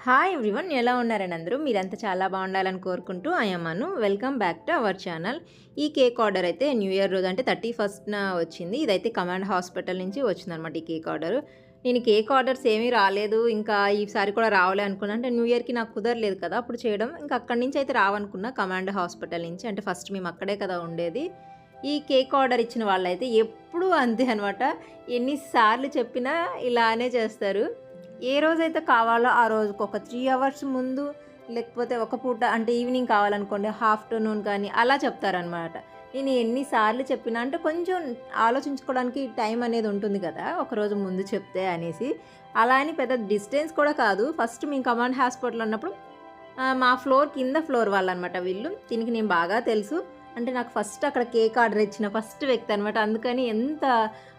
Hi everyone ఎలా ఉన్నారని అందరూ? మీరంతా చాలా బాగుండాలని కోరుకుంటూ అయ్యమ్మను welcome back to our channel ఈ కేక్ ఆర్డర్ అయితే న్యూ ఇయర్ రోజు అంటే థర్టీ ఫస్ట్న వచ్చింది. ఇదైతే కమాండ్ హాస్పిటల్ నుంచి వచ్చిందనమాట ఈ కేక్ ఆర్డర్ నేను కేక్ ఆర్డర్స్ ఏమీ రాలేదు. ఇంకా ఈసారి కూడా రావాలి అనుకున్నా. అంటే న్యూ ఇయర్కి నాకు కుదరలేదు కదా. అప్పుడు చేయడం. ఇంకా అక్కడి నుంచి అయితే రావనుకున్నా కమాండ్ హాస్పిటల్ నుంచి. అంటే ఫస్ట్ మేము అక్కడే కదా ఉండేది. ఈ కేక్ ఆర్డర్ ఇచ్చిన వాళ్ళైతే ఎప్పుడూ అంతే అనమాట ఎన్నిసార్లు చెప్పినా ఇలానే చేస్తారు. ఏ రోజైతే కావాలో ఆ రోజుకు ఒక త్రీ అవర్స్ ముందు లేకపోతే ఒక పూట అంటే ఈవినింగ్ కావాలనుకోండి ఆఫ్టర్నూన్ కానీ అలా చెప్తారనమాట నేను ఎన్నిసార్లు చెప్పినా అంటే కొంచెం ఆలోచించుకోవడానికి టైం అనేది ఉంటుంది కదా ఒకరోజు ముందు చెప్తే అనేసి. అలా అని పెద్ద డిస్టెన్స్ కూడా కాదు. ఫస్ట్ మేము కమాండ్ హాస్పిటల్ ఉన్నప్పుడు మా ఫ్లోర్ కింద ఫ్లోర్ వాళ్ళు అనమాట వీళ్ళు. దీనికి నేను బాగా తెలుసు. అంటే నాకు ఫస్ట్ అక్కడ కేక్ ఆర్డర్ ఇచ్చిన ఫస్ట్ వ్యక్తి అనమాట అందుకని ఎంత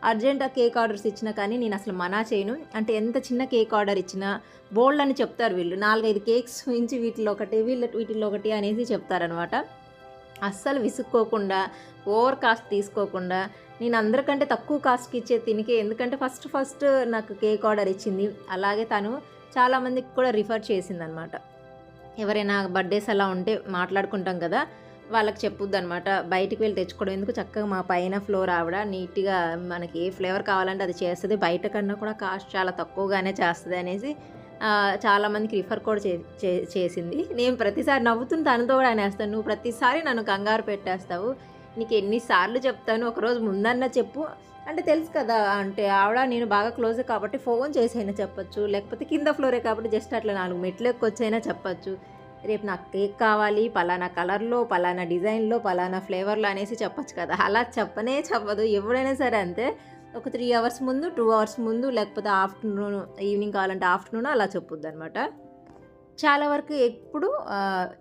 అర్జెంట్ ఆ కేక్ ఆర్డర్స్ ఇచ్చినా కానీ నేను అసలు మనా చేయను. అంటే ఎంత చిన్న కేక్ ఆర్డర్ ఇచ్చినా బోల్డ్ అని చెప్తారు వీళ్ళు. నాలుగైదు కేక్స్ ఉంచి వీటిలో ఒకటి వీళ్ళ వీటిలో ఒకటి అనేసి చెప్తారనమాట అస్సలు విసుక్కోకుండా ఓవర్ కాస్ట్ తీసుకోకుండా నేను అందరికంటే తక్కువ కాస్ట్కి ఇచ్చే తినికే ఎందుకంటే ఫస్ట్ ఫస్ట్ నాకు కేక్ ఆర్డర్ ఇచ్చింది. అలాగే తను చాలామందికి కూడా రిఫర్ చేసిందనమాట ఎవరైనా బర్త్డేస్ అలా ఉంటే మాట్లాడుకుంటాం కదా వాళ్ళకి చెప్పొద్దు అనమాట బయటికి వెళ్ళి తెచ్చుకోవడం. ఎందుకు చక్కగా మా పైన ఫ్లోర్ ఆవిడ నీట్గా మనకి ఏ ఫ్లేవర్ కావాలంటే అది చేస్తుంది. బయట కన్నా కూడా కాస్ట్ చాలా తక్కువగానే చేస్తుంది అనేసి చాలామందికి రిఫర్ కూడా చే చే- చేసింది. నేను ప్రతిసారి నవ్వుతున్న తనతో కూడా అనేస్తాను. నువ్వు ప్రతిసారి నన్ను కంగారు పెట్టేస్తావు. నీకు ఎన్నిసార్లు చెప్తాను. ఒకరోజు ముందన్న చెప్పు. అంటే తెలుసు కదా అంటే ఆవిడ నేను బాగా క్లోజ్ కాబట్టి ఫోన్ చేసైనా చెప్పొచ్చు. లేకపోతే కింద ఫ్లోరే కాబట్టి జస్ట్ అట్లా నాలుగు మెట్లు ఎక్కొచ్చైనా చెప్పొచ్చు. రేపు నాకు కేక్ కావాలి పలానా కలర్లో పలానా డిజైన్లో పలానా ఫ్లేవర్లో అనేసి చెప్పచ్చు కదా. అలా చెప్పనే చెప్పదు. ఎప్పుడైనా సరే అంతే. ఒక త్రీ అవర్స్ ముందు టూ అవర్స్ ముందు లేకపోతే ఆఫ్టర్నూన్ ఈవినింగ్ కావాలంటే ఆఫ్టర్నూన్ అలా చెప్పొద్దు అనమాట చాలా వరకు ఎప్పుడు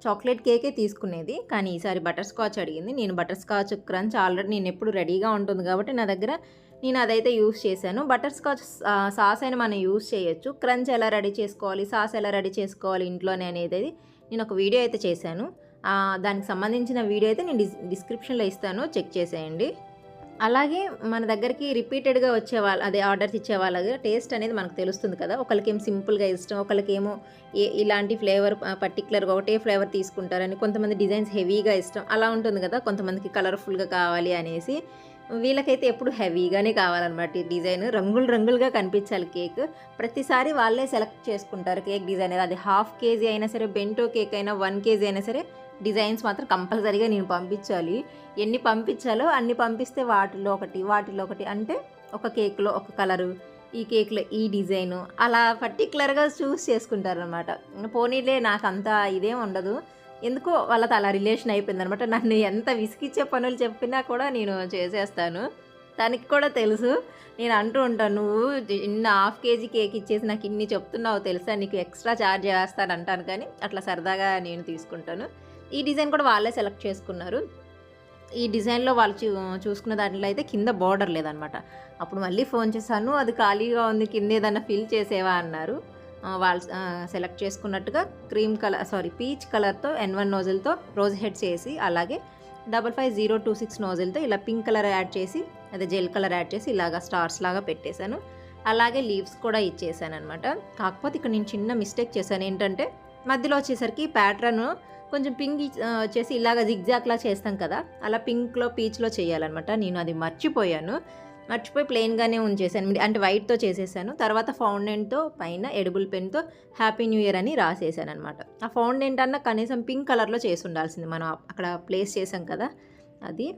చాక్లెట్ కేకే తీసుకునేది. కానీ ఈసారి బటర్ స్కాచ్ అడిగింది. నేను బటర్ స్కాచ్ క్రంచ్ ఆల్రెడీ నేను ఎప్పుడు రెడీగా ఉంటుంది కాబట్టి నా దగ్గర నేను అదైతే యూస్ చేశాను. బటర్ స్కాచ్ సాస్ అయినా మనం యూస్ చేయొచ్చు. క్రంచ్ ఎలా రెడీ చేసుకోవాలి సాస్ ఎలా రెడీ చేసుకోవాలి ఇంట్లోనే అనేది నేను ఒక వీడియో అయితే చేశాను. దానికి సంబంధించిన వీడియో అయితే నేను డిస్ డిస్క్రిప్షన్లో ఇస్తాను. చెక్ చేసేయండి. అలాగే మన దగ్గరికి రిపీటెడ్గా వచ్చే వాళ్ళ అదే ఆర్డర్స్ ఇచ్చే వాళ్ళ టేస్ట్ అనేది మనకు తెలుస్తుంది కదా. ఒకరికేం సింపుల్గా ఇష్టం ఒకరికేమో ఏ ఇలాంటి ఫ్లేవర్ పర్టికులర్గా ఒకటే ఫ్లేవర్ తీసుకుంటారని కొంతమంది డిజైన్స్ హెవీగా ఇష్టం. అలా ఉంటుంది కదా కొంతమందికి కలర్ఫుల్గా కావాలి అనేసి. వీళ్ళకైతే ఎప్పుడు హెవీగానే కావాలన్నమాట ఈ డిజైన్. రంగులు రంగులుగా కనిపించాలి కేక్. ప్రతిసారి వాళ్ళే సెలెక్ట్ చేసుకుంటారు కేక్ డిజైన్ అది హాఫ్ కేజీ అయినా సరే బెంటో కేక్ అయినా వన్ కేజీ అయినా సరే డిజైన్స్ మాత్రం కంపల్సరీగా నేను పంపించాలి. ఎన్ని పంపించాలో అన్ని పంపిస్తే వాటిలో ఒకటి వాటిలో ఒకటి అంటే ఒక కేక్లో ఒక కలరు ఈ కేక్లో ఈ డిజైను అలా పర్టికులర్గా చూస్ చేసుకుంటారు అనమాట పోనీలే నాకు అంత ఇదేం ఉండదు. ఎందుకో వాళ్ళతో అలా రిలేషన్ అయిపోయింది అనమాట నన్ను ఎంత విసిగిచ్చే పనులు చెప్పినా కూడా నేను చేసేస్తాను. తనకి కూడా తెలుసు. నేను అంటూ ఉంటాను నువ్వు ఇన్న హాఫ్ కేజీ కేక్ ఇచ్చేసి నాకు ఇన్ని చెప్తున్నావు తెలుసా? నీకు ఎక్స్ట్రా ఛార్జ్ చేస్తాను అంటాను. కానీ అట్లా సరదాగా నేను తీసుకుంటాను. ఈ డిజైన్ కూడా వాళ్ళే సెలెక్ట్ చేసుకున్నారు. ఈ డిజైన్లో వాళ్ళు చూ చూసుకున్న దాంట్లో అయితే కింద బార్డర్ లేదనమాట. అప్పుడు మళ్ళీ ఫోన్ చేశాను అది ఖాళీగా ఉంది కింద ఏదన్నా ఫిల్ చేసేవా? అన్నారు. వాళ్ళు సెలెక్ట్ చేసుకున్నట్టుగా క్రీమ్ కలర్ సారీ పీచ్ కలర్తో ఎన్ వన్ నోజిల్తో రోజ్ హెడ్ చేసి అలాగే double five zero two six నోజిల్తో ఇలా పింక్ కలర్ యాడ్ చేసి అదే జెల్ కలర్ యాడ్ చేసి ఇలాగా స్టార్స్ లాగా పెట్టేశాను. అలాగే లీవ్స్ కూడా ఇచ్చేసాను అనమాట కాకపోతే ఇక్కడ నేను చిన్న మిస్టేక్ చేశాను. ఏంటంటే మధ్యలో వచ్చేసరికి ప్యాటర్న్ కొంచెం పింక్ వచ్చేసి ఇలాగ జిగ్జాక్లా చేస్తాం కదా అలా పింక్లో పీచ్లో చేయాలన్నమాట. నేను అది మర్చిపోయాను. మర్చిపోయి ప్లెయిన్గానే ఉంచేసాను అంటే వైట్తో చేసేసాను. తర్వాత ఫౌండెంట్తో పైన ఎడుబుల్ పెన్తో హ్యాపీ న్యూ ఇయర్ అని రాసేసాను అనమాట ఆ ఫౌండెంట్ అన్న కనీసం పింక్ కలర్లో చేసి ఉండాల్సింది. మనం అక్కడ ప్లేస్ చేసాం కదా అది.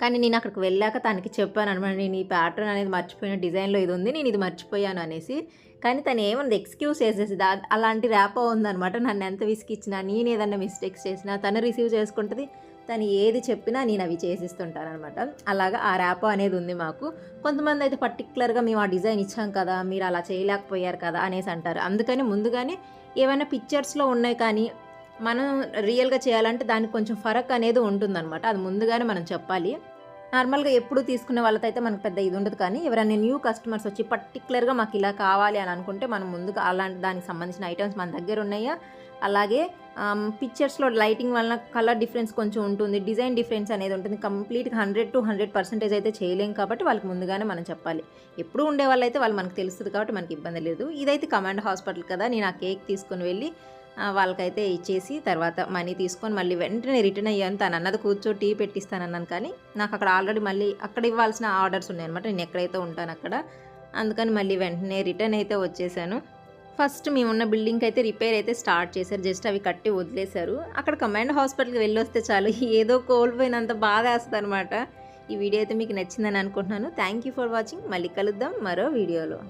కానీ నేను అక్కడికి వెళ్ళాక తనకి చెప్పాను అనమాట నేను ఈ ప్యాటర్న్ అనేది మర్చిపోయిన డిజైన్లో ఇది ఉంది నేను ఇది మర్చిపోయాను అనేసి. కానీ తను ఏమన్నది ఎక్స్క్యూజ్ చేసేసింది దా అలాంటి ర్యాపో ఉందనమాట నన్ను ఎంత విసిగిచ్చినా నేను ఏదన్నా మిస్టేక్స్ చేసినా తను రిసీవ్ చేసుకుంటుంది. తను ఏది చెప్పినా నేను అవి చేసిస్తుంటాను అనమాట అలాగా ఆ ర్యాపో అనేది ఉంది మాకు. కొంతమంది అయితే పర్టికులర్గా మేము ఆ డిజైన్ ఇచ్చాం కదా మీరు అలా చేయలేకపోయారు కదా అనేసి అంటారు. అందుకని ముందుగానే ఏమైనా పిక్చర్స్లో ఉన్నాయి కానీ మనం రియల్గా చేయాలంటే దానికి కొంచెం ఫరక్ అనేది ఉంటుందన్నమాట. అది ముందుగానే మనం చెప్పాలి. నార్మల్గా ఎప్పుడు తీసుకునే వాళ్ళతో అయితే మనకు పెద్ద ఇది ఉండదు. కానీ ఎవరైనా న్యూ కస్టమర్స్ వచ్చి పర్టికులర్గా మాకు ఇలా కావాలి అని అనుకుంటే మనం ముందుగా అలాంటి దానికి సంబంధించిన ఐటమ్స్ మన దగ్గర ఉన్నాయా? అలాగే పిక్చర్స్లో లైటింగ్ వలన కలర్ డిఫరెన్స్ కొంచెం ఉంటుంది. డిజైన్ డిఫరెన్స్ అనేది ఉంటుంది. కంప్లీట్గా హండ్రెడ్ టు హండ్రెడ్ పర్సెంటేజ్ అయితే చేయలేం కాబట్టి వాళ్ళకి ముందుగానే మనం చెప్పాలి. ఎప్పుడు ఉండే వాళ్ళైతే వాళ్ళు మనకు తెలుస్తుంది కాబట్టి మనకి ఇబ్బంది లేదు. ఇదైతే కమాండ్ హాస్పిటల్ కదా నేను ఆ కేక్ తీసుకొని వెళ్ళి వాళ్ళకైతే ఇచ్చేసి తర్వాత మనీ తీసుకొని మళ్ళీ వెంటనే రిటర్న్ అయ్యాను. తను అన్నది కూర్చో టీ పెట్టిస్తానన్నాను కానీ నాకు అక్కడ ఆల్రెడీ మళ్ళీ అక్కడ ఇవ్వాల్సిన ఆర్డర్స్ ఉన్నాయన్నమాట. నేను ఎక్కడైతే ఉంటాను అక్కడ. అందుకని మళ్ళీ వెంటనే రిటర్న్ అయితే వచ్చేసాను. ఫస్ట్ మేమున్న బిల్డింగ్కి అయితే రిపేర్ అయితే స్టార్ట్ చేశారు. జస్ట్ అవి కట్టి వదిలేశారు. అక్కడ కమాండ్ హాస్పిటల్కి వెళ్ళి వస్తే చాలు. ఏదో కోల్పోయినంత బాధ వేస్తుంది అనమాట ఈ వీడియో అయితే మీకు నచ్చిందని అనుకుంటున్నాను. థ్యాంక్ యూ ఫర్ వాచింగ్ మళ్ళీ కలుద్దాం మరో వీడియోలో.